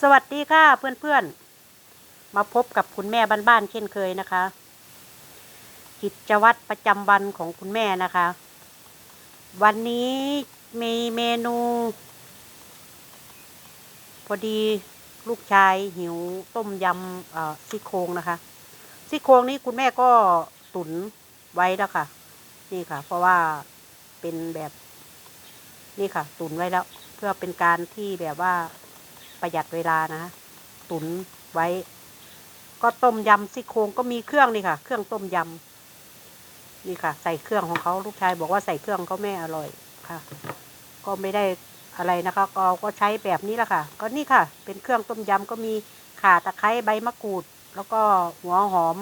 สวัสดีค่ะเพื่อนๆ มาพบกับคุณแม่บ้านๆเช่นเคยนะคะ กิจวัตรประจำวันของคุณแม่นะคะ วันนี้มีเมนู พอดีลูกชายหิวต้มยำซี่โครงนะคะซี่โครงนี้คุณแม่ก็ตุนไว้แล้วค่ะ นี่ค่ะ เพราะว่าเป็นแบบ นี่ค่ะ ตุนไว้แล้ว เพื่อเป็นการที่แบบว่าประหยัดเวลานะคะตุนไว้ ก็ต้มยำซี่โครงก็มีเครื่องนี่ค่ะ เครื่องต้มยำนี่ค่ะ ใส่เครื่องของเขาลูกชายบอกว่าใส่เครื่องเขาแม่อร่อยค่ะ ก็ไม่ได้อะไรนะคะก็ก็ใช้แบบนี้แหละค่ะ ก็นี่ค่ะ เป็นเครื่องต้มยำก็มีข่าตะไคร้ใบมะกรูด แล้วก็หัวหอม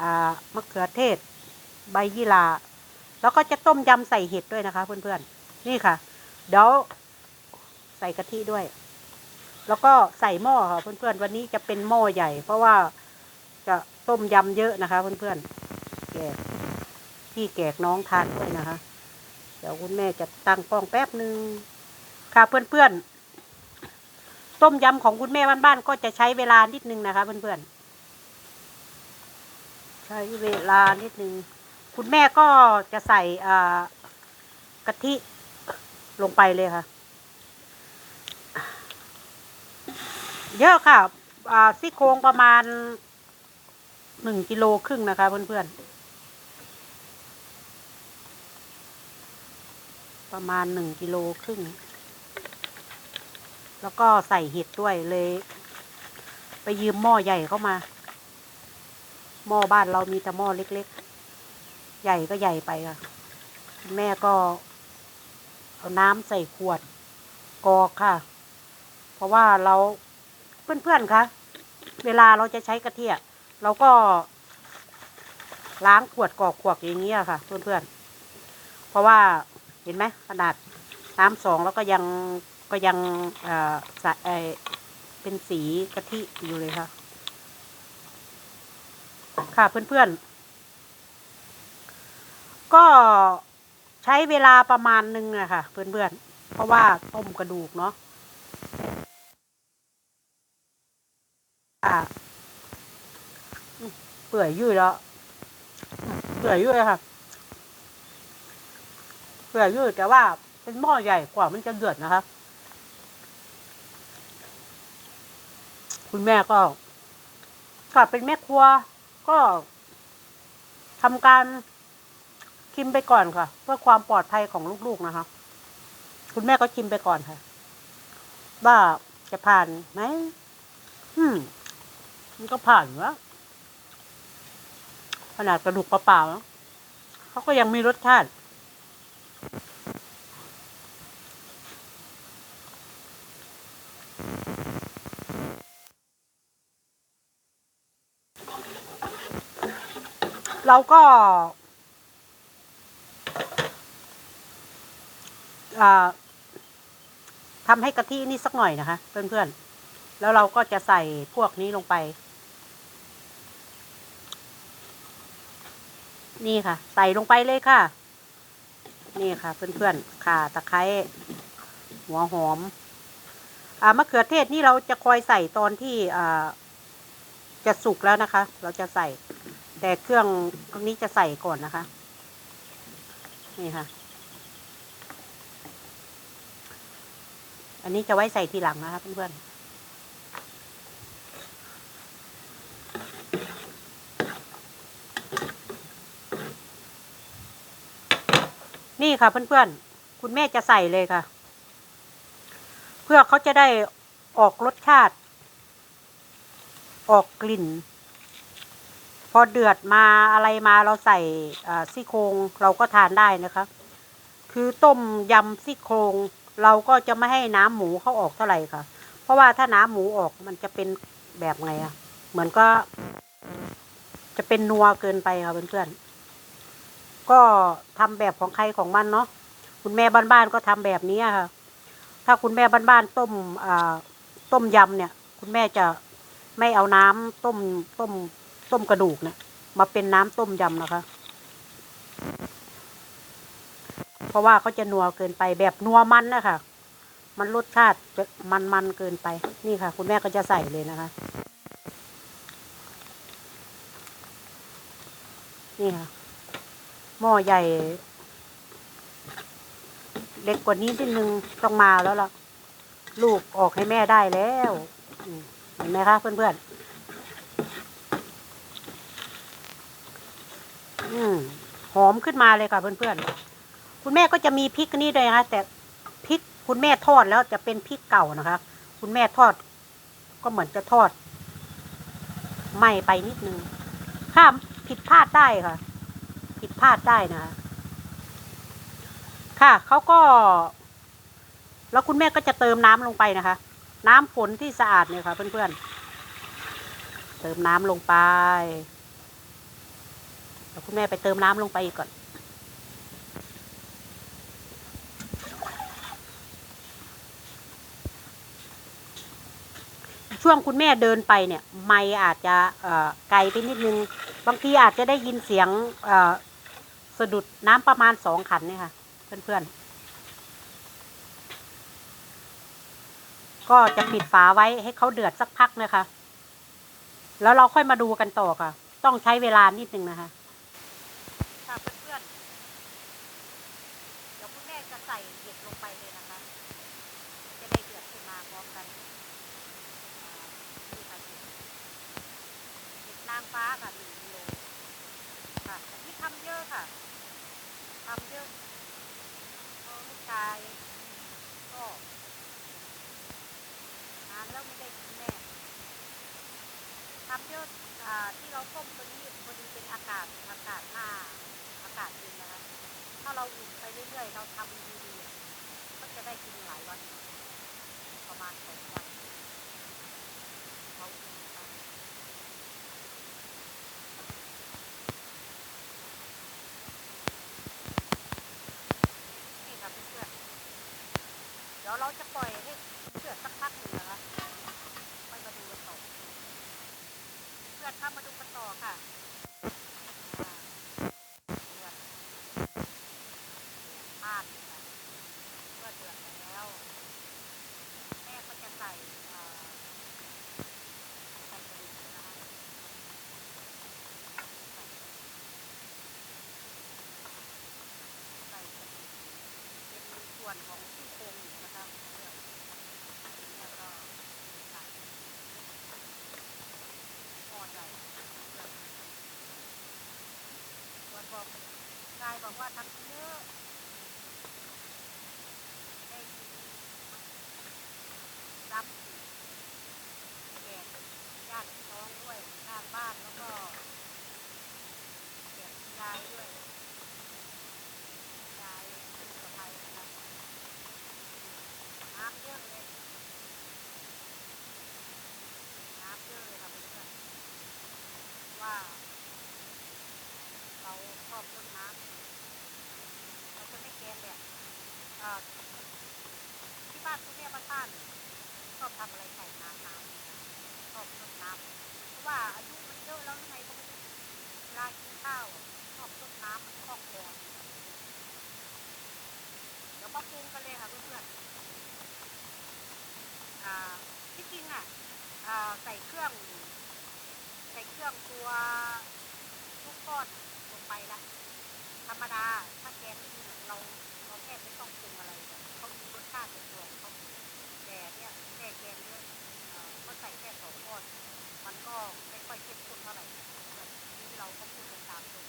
อ่ามะเขือเทศ ใบยี่หร่าแล้วก็จะต้มยำใส่เห็ดด้วยนะคะ เพื่อนๆ นี่ค่ะ เดี๋ยว ส่กะทิด้วย แล้วก็ใส่หม้อค่ะเพื่อนๆวันนี้จะเป็นหม้อใหญ่ เพราะว่าจะต้มยำเยอะนะคะ เพื่อนๆแกกพี่แกกน้องทานด้วยนะคะ เดี๋ยวคุณแม่จะตั้งกล้องแป๊บหนึ่งค่ะเพื่อนๆต้มยำของคุณแม่บ้านๆก็จะใช้เวลานิดนึงนะคะ เพื่อนๆใช้เวลานิดนึงคุณแม่ก็จะใส่อ่ากะทิลงไปเลยค่ะ เยอะค่ะ อ่าซี่โครงประมาณหนึ่งกิโลครึ่งนะคะ เพื่อนๆ ประมาณหนึ่งกิโลครึ่ง แล้วก็ใส่เห็ดด้วยเลย ไปยืมหม้อใหญ่เข้ามา หม้อบ้านเรามีแต่หม้อเล็กๆ ใหญ่ก็ใหญ่ไปค่ะ แม่ก็ เอาน้ำใส่ขวดกอกค่ะ เพราะว่าเรา เพื่อนๆคะเวลาเราจะใช้กระเทิอะเราก็ล้างขวดกอกขวดอย่างเงี้ยค่ะ เพื่อนๆ เพราะว่าเห็นไหมขนาดน้ำสองแล้วก็ยังก็ยังเอ่อใสเอ่อเป็นสีกะทิอยู่เลยค่ะ ค่ะเพื่อนๆ ก็ใช้เวลาประมาณนึงอะค่ะ เพื่อนๆ เพราะว่าต้มกระดูกเนาะอะอืม เปื่อยยุ่ยแล้ว เปื่อยยุ่ยค่ะ เปื่อยยุ่ยแต่ว่าเป็นหม้อใหญ่กว่ามันจะเดือดนะคะ คุณแม่ก็กลับเป็นแม่ครัว ก็ทำการชิมไปก่อนค่ะ เพื่อความปลอดภัยของลูกๆนะคะ คุณแม่ก็ชิมไปก่อนค่ะ ว่าจะผ่านไหมอืม มันก็ผ่านอยู่แล้วขนาดกระดูกเปล่าๆเขาก็ยังมีรสชาติเราก็ทำให้กะทินี่สักหน่อยนะคะ เพื่อนๆ แล้วเราก็จะใส่พวกนี้ลงไป นี่ค่ะ ใส่ลงไปเลยค่ะ นี่ค่ะ เพื่อนๆข่าตะไคร้หัวหอม อ่ามะเขือเทศนี่เราจะคอยใส่ตอนที่อ่าจะสุกแล้วนะคะ เราจะใส่ แต่เครื่องตรงนี้จะใส่ก่อนนะคะ นี่ค่ะ อันนี้จะไว้ใส่ทีหลังนะคะเพื่อนๆ นี่ค่ะเพื่อนๆ คุณแม่จะใส่เลยค่ะ เพื่อเขาจะได้ออกรสชาติ ออกกลิ่น พอเดือดมาอะไรมาเราใส่ซี่โครงเราก็ทานได้นะคะ คือต้มยำซี่โครงเราก็จะไม่ให้น้ำหมูเข้าออกเท่าไหร่ค่ะ เพราะว่าถ้าน้ำหมูออกมันจะเป็นแบบไงอะเหมือนก็ จะเป็นนัวเกินไปค่ะเพื่อนๆ ก็ทำแบบของใครของมันเนาะคุณแม่บ้านๆก็ทำแบบนี้ค่ะ ถ้าคุณแม่บ้านๆต้มอ่าต้มยำเนี่ย คุณแม่จะไม่เอาน้ำต้มต้มต้มกระดูกเนี่ยมาเป็นน้ำต้มยำนะคะ เพราะว่าเขาจะนัวเกินไปแบบนัวมันนะคะมันรสชาติมันมันเกินไป นี่ค่ะ คุณแม่ก็จะใส่เลยนะคะ นี่ค่ะ หม้อใหญ่ เล็กกว่านี้นิดนึงต้องมาแล้วล่ะ ลูกออกให้แม่ได้แล้วเห็นไหมคะเพื่อนๆอืมหอมขึ้นมาเลยค่ะเพื่อนๆ คุณแม่ก็จะมีพริกนี่ด้วยนะคะแต่พริกคุณแม่ทอดแล้วจะเป็นพริกเก่านะคะ คุณแม่ทอด ก็เหมือนจะทอดไหม้ไปนิดนึงถ้าผิดพลาดได้ค่ะ ผิดพลาดได้นะคะค่ะเขาก็ แล้วคุณแม่ก็จะเติมน้ำลงไปนะคะ น้ำฝนที่สะอาดเนี่ยค่ะ เพื่อนๆ เติมน้ำลงไปแล้วคุณแม่ไปเติมน้ำลงไปอีกก่อนช่วงคุณแม่เดินไปเนี่ย ไม่อาจจะไกลไปนิดนึง บางทีอาจจะได้ยินเสียง สะดุดน้ำประมาณสองขันเนี่ยค่ะ เพื่อนๆ ก็จะปิดฝาไว้ให้เขาเดือดสักพักนะคะ แล้วเราค่อยมาดูกันต่อค่ะ ต้องใช้เวลานิดนึงนะคะค่ะเพื่อนๆ เดี๋ยวคุณแม่จะใส่เห็ดลงไปเลยนะคะ จะได้เดือดขึ้นมาพร้อมกันนี่ค่ะเห็ดนางฟ้าค่ะ ค่ะแต่ที่ทำเยอะค่ะทำเยอะพราะลูกชายก็นานแล้วไม่ได้กินแม่ทำเยอะที่เราต้มตัวนี้พอดีเป็นอากาศอากาศหน้าอากาศเย็นนะคะถ้าเราอุ่นไปเรื่อยๆ เราทำดีๆก็จะได้กินหลายวันประมาณสองวันเขาอุ่นนะคะนี่ค่ะเพื่อนๆเดี๋ ยวเราจะปล่อยให้เดือดสักพักหนึ่งนะคะไม่มาดูกันต่อเพื่อนเข้ามาดูกันต่อค่ะอ่าเดือดพลาดค่ะเมื่อเดือดแล้ว แม่ก็จะใส่เอ่อใส่กระดูกนะคะใส่กระดูกเป็นส่วนของนะคะเพื่อนแล้วก็ใส่หม้อใหญ่เพื่อนส่วน บอกกายบอกว่าทำเยอะ ได้กินซ้ำอีกแจกญาติพี่น้องด้วยข้างบ้านแล้วก็แจกยายด้วยยายลูกสะใภ้นะคะน้ำเยอะเลยน้ำเยอะเลยค่ะเพื่อนๆว่า เราชอบต้นน้ำเราจะไม่แกงแบบที่บ้านคุณแม่บ้านๆชอบทำอะไรใส่น้ำน้ำชอบต้นน้ำเพราะว่าอายุมันเยอะแล้วยังไงก็ไม่รู้เวลากินข้าวชอบต้นน้ำมันคล่องคอเดี๋ยวมาปรุงกันเลยค่ะเพื่อนๆที่จริงอะใส่เครื่อง ใส่เครื่องตัวลูกก้อน ไปละธรรมดาถ้าแกงไม่ดีเราเราแค่ไม่ต้องปรุงอะไรเลยเขามีรสชาติในตัวเขาแต่เนี่ยแค่แกงเนี่ยเอ่อก็ใส่แค่สองก้อนมันก็ไม่ค่อยเข้มข้นเท่าไหร่แบบนี้เราก็พูดกันตามตรง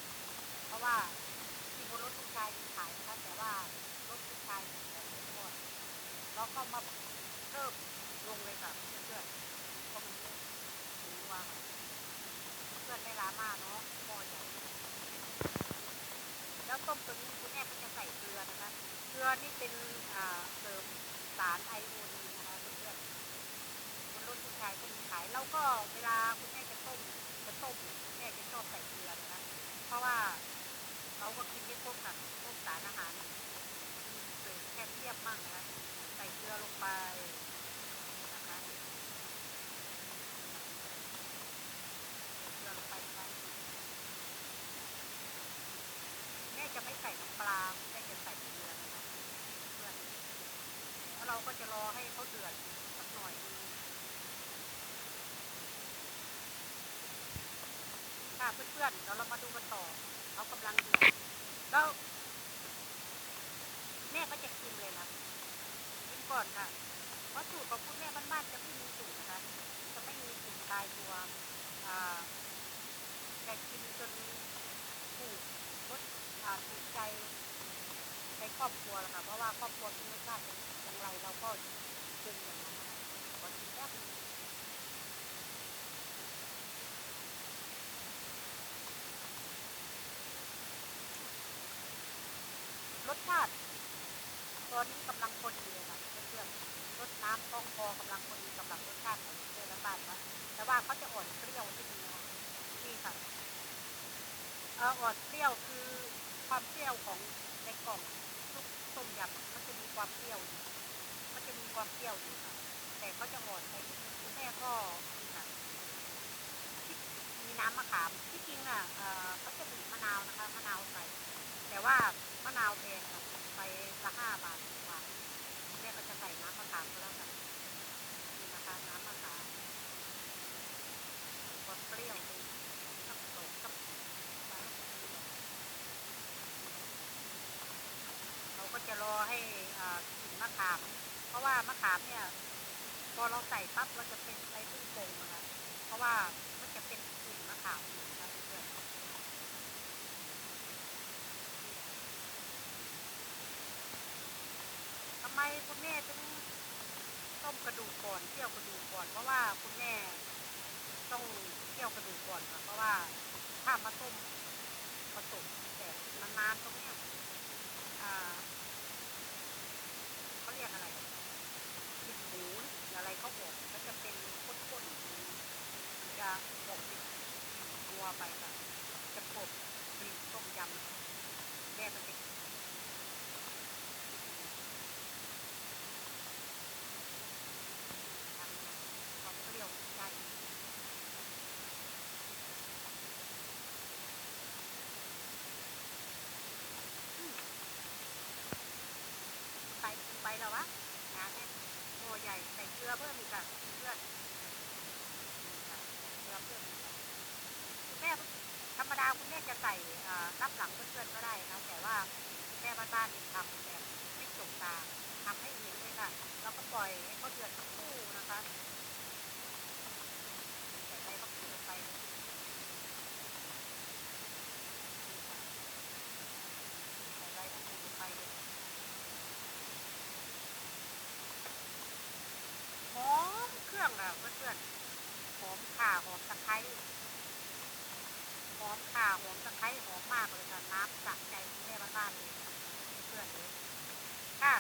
เพราะว่าที่บนรถลูกชายมีขายนะคะแต่ว่ารถลูกชายมีแต่สองก้อนเราก็มาเพิ่มลงเลยค่ะเพื่อนๆเพราะมันเยอะถึงว่าเพื่อนไม่ล้ามากเนาะ แล้วต้มตัวนี้คุณแม่ก็จะใส่เกลือนะคะเกลือนี่เป็นเสริมสารไอโอดีนนะคะเพื่อนๆบนรุ่นผู้ชายก็มีขายแล้วก็เวลาคุณแม่จะต้มจะต้มแม่จะชอบใส่เกลือนะคะเพราะว่าเราก็กินได้พวกกับพวกสารอาหารมีเสริมแคลเซียมมากนะคะใส่เกลือลงไปนะคะใส่เกลือลงไปนะคะ แม่จะไม่ใส่น้ำปลาแม่จะใส่ เราก็จะรอให้เขาเดือดสักหน่อย ค่ะเพื่อนๆเดี๋ยวเรามาดูกันต่อเขากำลังเดือดแล้วแม่ก็จะชิมเลยนะชิมก่อนค่ะเพราะสูตรของคุณแม่บ้านๆจะไม่มีสูตรนะคะ จะไม่มีสูตรตายตัวอ่าแต่ชิมจนถูกรสถูกใจในครอบครัวแล้วค่ะเพราะว่าครอบครัวกินรสชาติ อย่างไรเราก็ปรุงอย่างนั้นขอชิมแป๊บรสชาติตอนนี้กำลังพอดีเลยค่ะเพื่อนๆรสน้ำต้องพอกำลังพอดีสำหรับรสชาติของเพื่อนบ้านนะแต่ว่าเขาจะอ่อนเปรี้ยวนิดนึงนะคะนี่ค่ะเอออ่อนเปรี้ยวคือความเปรี้ยวของในกล่องซุปต้มยำมันจะมีความเปรี้ยวอยู่ มันจะมีความเปรี้ยวอยู่ค่ะ แต่เขาจะอ่อนไปคุณแม่ก็ค่ะมีน้ำมะขามที่จริงอะเออเขาจะบีบมะนาวนะคะมะนาวใส่แต่ว่ามะนาวแพงไปละห้าบาทกว่าแม่ก็จะใส่น้ำมะขามแล้วกันนี่นะคะน้ำมะขามความเปรี้ยวเลยสักโตสักเราก็จะรอให้อ่ากลิ่นมะขาม ราะว่ามะขามเนี่ย พอเราใส่ปั๊บเราจะเป็นไปพึ่งโป่งนะคะเพราะว่ามันจะเป็นกลิ่นมะขามนะคะเพื่อนทำไมคุณแม่ถึงต้มกระดูกก่อนเคี่ยวกระดูกก่อน เพราะว่าคุณแม่ต้องเคี่ยวกระดูกก่อนค่ะเพราะว่าถ้ามาต้มผสมแต่มันนานตรงเนี้ยอ่าเขาเรียกอะไร มูอะไรเขาบอกมันจะเป็นข้นๆจะบอกกลิ่นนัวไปค่ะจะกบกลิ่นต้มยำแม่ก็จะ ทำความเปรี้ยวใจอืมไปกินไปแล้ววะงานเนี่ยโอ้ใหญ่ใส่เกลือเพิ่มอีกค่ะเพื่อนนี่ค่ะเกลือเพิ่มอีกค่ะคุณแม่ธรรมดาคุณแม่จะใส่รับหลังเพื่อนๆก็ได้นะแต่ว่าแม่บ้านๆทำแบบไม่จกตาทำให้เห็นเลยค่ะแล้วก็ปล่อยให้เขาเดือดสักครู่นะคะใส่ใบมะกรูดลงไปเลยนี่ค่ะใส่ใบมะกรูดลงไปหอมเครื่องอะเพื่อนๆหอมข่าหอมตะไคร้ อมข่าหอมตะไคร้หอมมากเลยค่ะน้ำสะใจคุณแม่บ้านเลยเพื่อนเลยค่ะ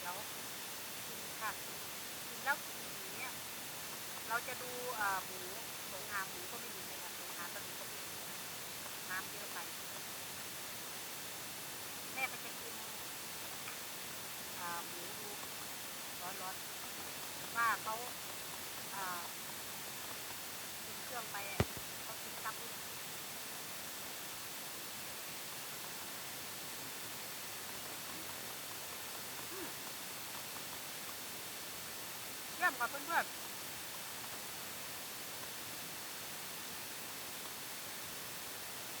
เดี๋ยวกินค่ะกินแล้วกินอย่างเนี้ยเราจะดูหมูสงหาหมูก็ไม่มีเลยค่ะสงหากระดูกก็ไม่มีน้ำเยอะไปแม่ก็จะกินหมูดูร้อนๆว่าเขาอ่า เครื่องไปเขาติดซับเยี่ยมค่ะเพื่อนๆ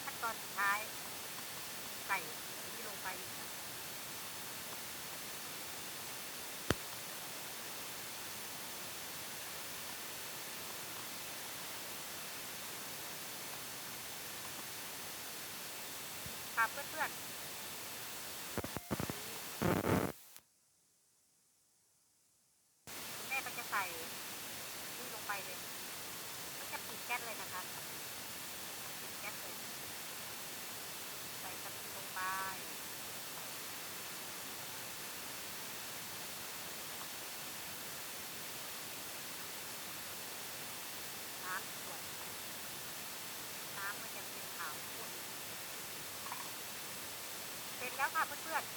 ขั้นตอนสุดท้ายใส่นี่ค่ะค่ะ เพื่อนๆ แม่ก็จะใส่นี่ลงไปเลยก็จะปิดแก๊สเลยนะคะปิดแก๊สเลย ใส่กะทิลงไป น้ำสวย น้ำมันจะเป็นขาวข้นเสร็จแล้วค่ะเพื่อนๆ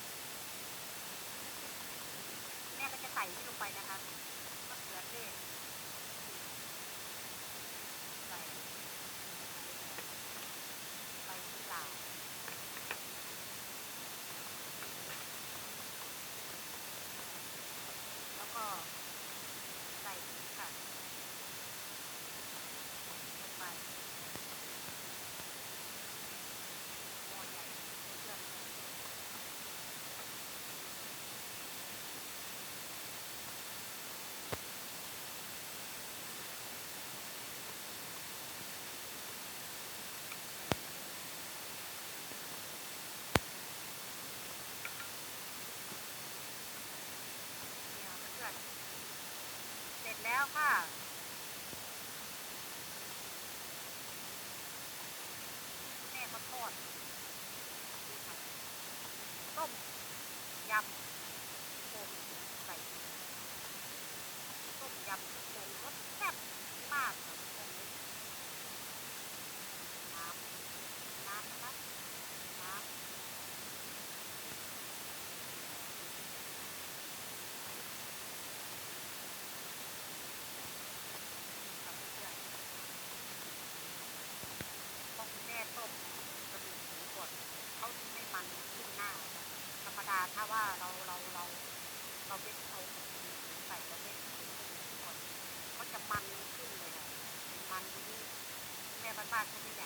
แม่ก็จะใส่นี่ลงไปนะคะมะเขือเทศ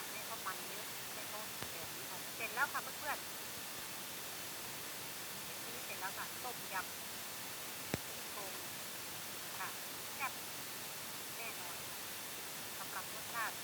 กให้เขามันเยอะให้เขาแตกเสร็จแล้วค่ะเพื่อนๆนี้เสร็จแล้วค่ะต้มยำซี่โครงค่ะแซ่บแน่นอนสำหรับรสชาติ